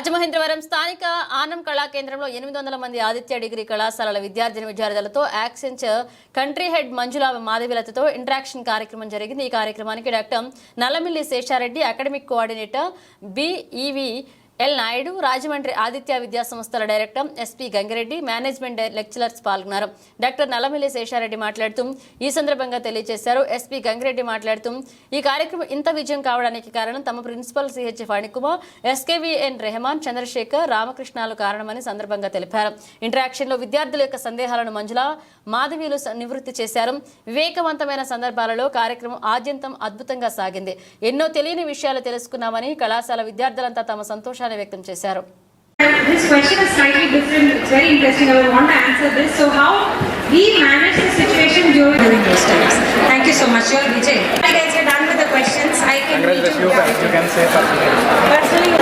రాజమహేంద్రవరం స్థానిక ఆనం కళా కేంద్రంలో ఎనిమిది వందల మంది ఆదిత్య డిగ్రీ కళాశాలల విద్యార్థిని విద్యార్థులతో యాక్సెంచ్ కంట్రీ హెడ్ మంజుల మాధవిలతతో ఇంటరాక్షన్ కార్యక్రమం జరిగింది. ఈ కార్యక్రమానికి doctor Nallamilli Seshareddy academic coordinator B E V L Naidu Rajahmundry Aditya విద్యా సంస్థల director S P Gangireddy management lecturers పాల్గొన్నారు. డాక్టర్ నల్లమిల్లి శేషారెడ్డి మాట్లాడుతూ ఈ సందర్భంగా తెలియజేశారు. ఎస్పీ గంగిరెడ్డి మాట్లాడుతూ ఈ కార్యక్రమం ఇంత విజయం కావడానికి కారణం తమ principal C H Phanikumar S K V N Rehman Chandrasekhar రామకృష్ణాలు కారణమని సందర్భంగా తెలిపారు. ఇంటరాక్షన్లో విద్యార్థుల యొక్క సందేహాలను మంజుల మాధవీలు నివృత్తి చేశారు. వివేకవంతమైన సందర్భాలలో కార్యక్రమం ఆద్యంతం అద్భుతంగా సాగింది. ఎన్నో తెలియని విషయాలు తెలుసుకున్నామని కళాశాల విద్యార్థులంతా తమ సంతోషాన్ని వ్యక్తం చేశారు This question is slightly different. It's very interesting. I would want to answer this. So, how we manage the situation during those times. Thank you so much. You're Vijay. Hi guys, you're done with the questions. I can meet Congratulations, you you can, you can say personally. personally.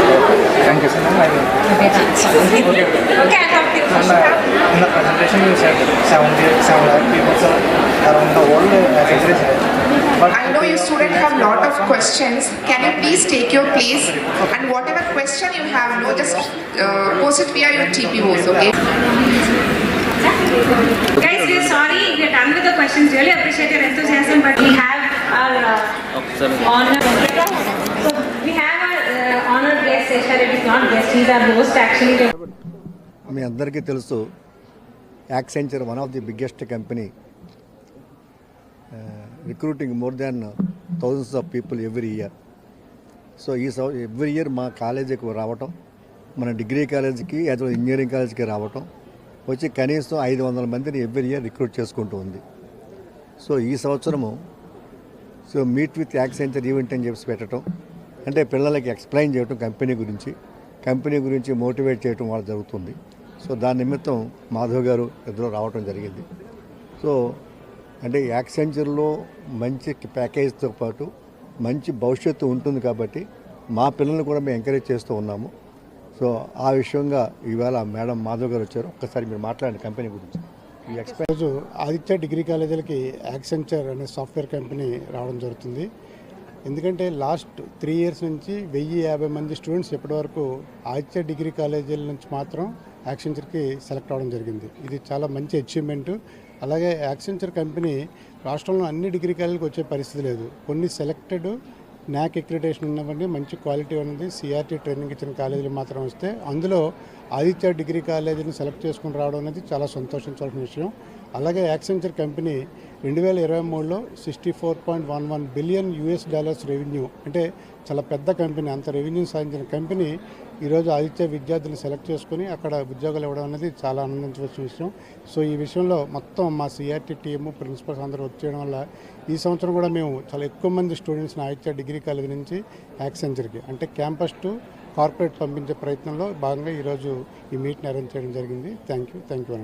Thank you so much. Okay, okay, I'll talk to you. Uh, in the presentation you said 70, 7 lakh people so around the world uh, as. But I know you students have lot of questions. Can you please take your place? And whatever question you have, no, just uh, post it via your TPOs, okay? Guys, we are sorry. We are done with the questions. Really appreciate your enthusiasm, but we have our uh, honor. So, we have our uh, honored guest, Sesha Reddy, not guest. He's our host actually. మీ అందరికీ తెలుసు Accenture one of the biggest company recruiting more than thousands of people every year so ఈ సంవ every year మా కాలేజీకి రావటం మన degree కాలేజీకి అదే ఇంజనీరింగ్ కాలేజీకి రావటం వచ్చి కనీసం ఐదు వందల మందిని ఎవ్రీ ఇయర్ రిక్రూట్ చేసుకుంటూ ఉంది. సో ఈ సంవత్సరము so meet with Accenture event అని చెప్పి పెట్టడం అంటే పిల్లలకి ఎక్స్ప్లెయిన్ చేయడం కంపెనీ గురించి కంపెనీ గురించి మోటివేట్ చేయడం వాళ్ళు జరుగుతుంది. సో దాని నిమిత్తం మాధవ్ గారు ఇద్దరు రావడం జరిగింది. సో అంటే యాక్సెంచర్లో మంచి ప్యాకేజ్తో పాటు మంచి భవిష్యత్తు ఉంటుంది కాబట్టి మా పిల్లల్ని కూడా మేము ఎంకరేజ్ చేస్తూ ఉన్నాము. సో ఆ విషయంగా ఈవేళ మేడం మాధవ్ గారు వచ్చారు. ఒక్కసారి మీరు మాట్లాడండి కంపెనీ గురించి. ఈరోజు ఆదిత్య డిగ్రీ కాలేజీలకి యాక్సెంచర్ అనే సాఫ్ట్వేర్ కంపెనీ రావడం జరుగుతుంది. ఎందుకంటే లాస్ట్ త్రీ ఇయర్స్ నుంచి వెయ్యి యాభై మంది స్టూడెంట్స్ ఇప్పటివరకు ఆదిత్య డిగ్రీ కాలేజీల నుంచి మాత్రం యాక్సెంచర్కి సెలెక్ట్ అవ్వడం జరిగింది. ఇది చాలా మంచి అచీవ్మెంట్ అలాగే యాక్సెంచర్ కంపెనీ రాష్ట్రంలో అన్ని డిగ్రీ కాలేజీలకు వచ్చే పరిస్థితి లేదు. కొన్ని సెలెక్టెడ్ న్యాక్ ఎక్రిటేషన్ ఉన్నవండి మంచి క్వాలిటీ ఉన్నది సిఆర్టీ ట్రైనింగ్ ఇచ్చిన కాలేజీలు మాత్రం వస్తే అందులో ఆదిత్య డిగ్రీ కాలేజీని సెలెక్ట్ చేసుకుని రావడం అనేది చాలా సంతోషించాల్సిన విషయం. అలాగే యాక్సెంచర్ కంపెనీ రెండు వేల ఇరవై మూడులో sixty four point one one billion US dollars revenue అంటే చాలా పెద్ద కంపెనీ అంత రెవెన్యూ సాధించిన కంపెనీ ఈరోజు ఆదిత్య విద్యార్థులను సెలెక్ట్ చేసుకుని అక్కడ ఉద్యోగాలు ఇవ్వడం అనేది చాలా ఆనందించవలసిన విషయం. సో ఈ విషయంలో మొత్తం మా సిఆర్టీ టీము ప్రిన్సిపల్స్ అందరూ వచ్చేయడం వల్ల ఈ సంవత్సరం కూడా మేము చాలా ఎక్కువ మంది స్టూడెంట్స్ని ఆదిత్య డిగ్రీ కాలేజ్ నుంచి యాక్సెంచర్కి అంటే క్యాంపస్ టు కార్పొరేట్ పంపించే ప్రయత్నంలో భాగంగా ఈరోజు ఈ మీట్ని అరేంజ్ చేయడం జరిగింది. Thank you. Thank you